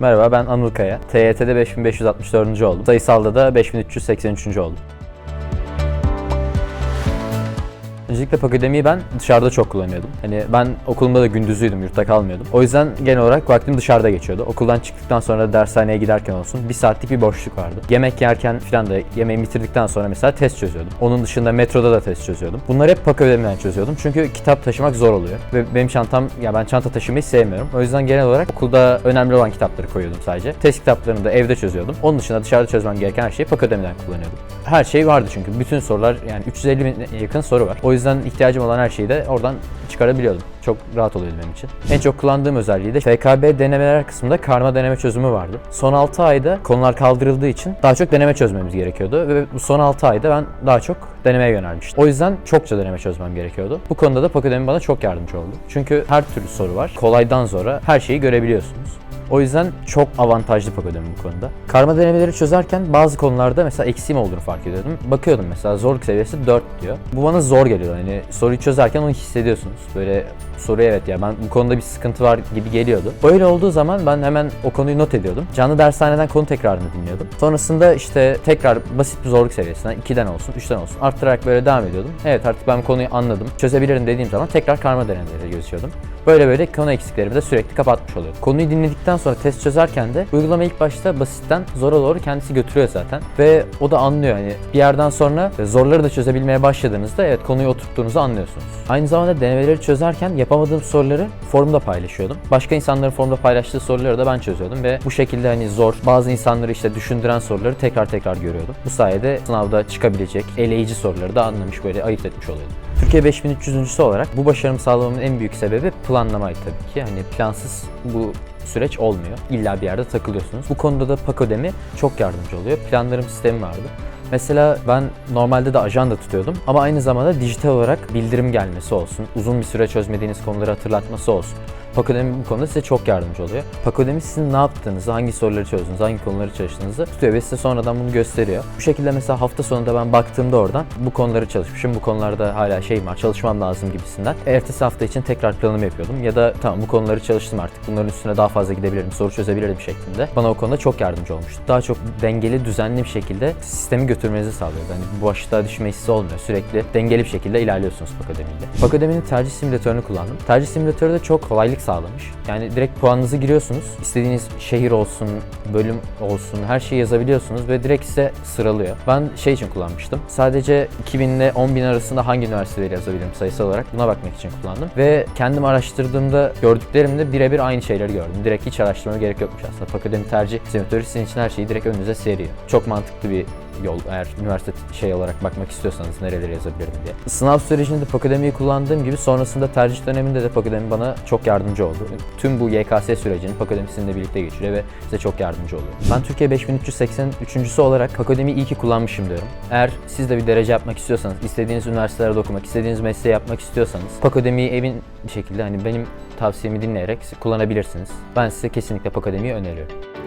Merhaba ben Anıl Kaya. TYT'de 5564. oldum. Sayısalda da 5383. oldum. Öncelikle Pakademi'yi ben dışarıda çok kullanıyordum. Hani ben okulumda da gündüzüydüm, yurtta kalmıyordum. O yüzden genel olarak vaktim dışarıda geçiyordu. Okuldan çıktıktan sonra da dershaneye giderken olsun bir saatlik bir boşluk vardı. Yemek yerken falan da yemeğimi bitirdikten sonra mesela test çözüyordum. Onun dışında metroda da test çözüyordum. Bunları hep Pakademi'den çözüyordum. Çünkü kitap taşımak zor oluyor. Ve benim çantam, ya ben çanta taşımayı sevmiyorum. O yüzden genel olarak okulda önemli olan kitapları koyuyordum sadece. Test kitaplarını da evde çözüyordum. Onun dışında dışarıda çözmem gereken her şeyi Pakademi'den kullanıyordum. Her şey vardı çünkü. Bütün sorular yani 350 bin yakın soru var. O yüzden ihtiyacım olan her şeyi de oradan çıkarabiliyordum. Çok rahat oluyordu benim için. En çok kullandığım özelliği de FKB denemeler kısmında karma deneme çözümü vardı. Son 6 ayda konular kaldırıldığı için daha çok deneme çözmemiz gerekiyordu ve bu son 6 ayda ben daha çok denemeye yönelmiştim. O yüzden çokça deneme çözmem gerekiyordu. Bu konuda da Pakademi bana çok yardımcı oldu. Çünkü her türlü soru var. Kolaydan zora her şeyi görebiliyorsunuz. O yüzden çok avantajlı Pakademi bu konuda. Karma denemeleri çözerken bazı konularda mesela eksiğim olduğunu fark ediyordum. Bakıyordum mesela zorluk seviyesi 4 diyor. Bu bana zor geliyor. Hani soruyu çözerken onu hissediyorsunuz. Böyle soruya evet ya ben bu konuda bir sıkıntı var gibi geliyordu. Öyle olduğu zaman ben hemen o konuyu not ediyordum. Canlı dershaneden konu tekrarını dinliyordum. Sonrasında işte tekrar basit bir zorluk seviyesinden 2'den olsun, 3'ten olsun arttırarak böyle devam ediyordum. Evet artık ben bu konuyu anladım, çözebilirim dediğim zaman tekrar karma denemelere gözüküyordum. Böyle böyle konu eksiklerimi de sürekli kapatmış oluyordum. Konuyu dinledikten sonra test çözerken de uygulama ilk başta basitten zora doğru kendisi götürüyor zaten. Ve o da anlıyor hani bir yerden sonra zorları da çözebilmeye başladığınızda evet konuyu oturttuğunuzu anlıyorsunuz. Aynı zamanda denemeleri çözerken yapamadığım soruları forumda paylaşıyordum. Başka insanların forumda paylaştığı soruları da ben çözüyordum ve bu şekilde hani zor bazı insanları işte düşündüren soruları tekrar tekrar görüyordum. Bu sınavda çıkabilecek eleyici soruları da anlamış böyle ayırt etmiş oluyordum. Türkiye 5300. olarak bu başarımı sağlamamın en büyük sebebi planlamaydı tabii ki. Hani plansız bu süreç olmuyor. İlla bir yerde takılıyorsunuz. Bu konuda da Pakodemi çok yardımcı oluyor. Planlarım sistemi vardı. Mesela ben normalde de ajanda tutuyordum ama aynı zamanda dijital olarak bildirim gelmesi olsun, uzun bir süre çözmediğiniz konuları hatırlatması olsun. Pakodemi bu konuda size çok yardımcı oluyor. Pakodemi sizin ne yaptığınızı, hangi soruları çözdüğünüzü, hangi konuları çalıştığınızı tutuyor ve size sonradan bunu gösteriyor. Bu şekilde mesela hafta sonunda ben baktığımda oradan bu konuları çalışmışım, bu konularda hala şeyim var, çalışmam lazım gibisinden. Ertesi hafta için tekrar planımı yapıyordum ya da tamam bu konuları çalıştım artık, bunların üstüne daha fazla gidebilirim, soru çözebilirim şeklinde. Bana o konuda çok yardımcı olmuştu. Daha çok dengeli, düzenli bir şekilde sistemi götürmenizi sağlıyor. Yani bu başta düşme hissi olmuyor. Sürekli dengeli bir şekilde ilerliyorsunuz Pakademi'yle. Pakademi'nin tercih simülatörünü kullandım. Tercih simülatörü de çok kolaylık sağlamış. Yani direkt puanınızı giriyorsunuz. İstediğiniz şehir olsun, bölüm olsun her şeyi yazabiliyorsunuz ve direkt size sıralıyor. Ben şey için kullanmıştım. Sadece 2000 ile 10.000 arasında hangi üniversiteleri yazabilirim sayısal olarak buna bakmak için kullandım. Ve kendim araştırdığımda gördüklerimde birebir aynı şeyleri gördüm. Direkt hiç araştırmaya gerek yokmuş aslında. Pakademi tercih simülatörü sizin için her şeyi direkt önünüze seriyor. Çok mantıklı bir yol eğer üniversite şey olarak bakmak istiyorsanız nerelere yazabilirim diye. Sınav sürecinde Pakademi'yi kullandığım gibi sonrasında tercih döneminde de Pakademi bana çok yardımcı oldu. Tüm bu YKS sürecini Pakademi sizinle birlikte geçiriyor ve size çok yardımcı oluyor. Ben Türkiye 5383. olarak Pakademi'yi iyi ki kullanmışım diyorum. Eğer siz de bir derece yapmak istiyorsanız, istediğiniz üniversitelerde okumak, istediğiniz mesleği yapmak istiyorsanız Pakademi'yi evin bir şekilde hani benim tavsiyemi dinleyerek kullanabilirsiniz. Ben size kesinlikle Pakademi'yi öneriyorum.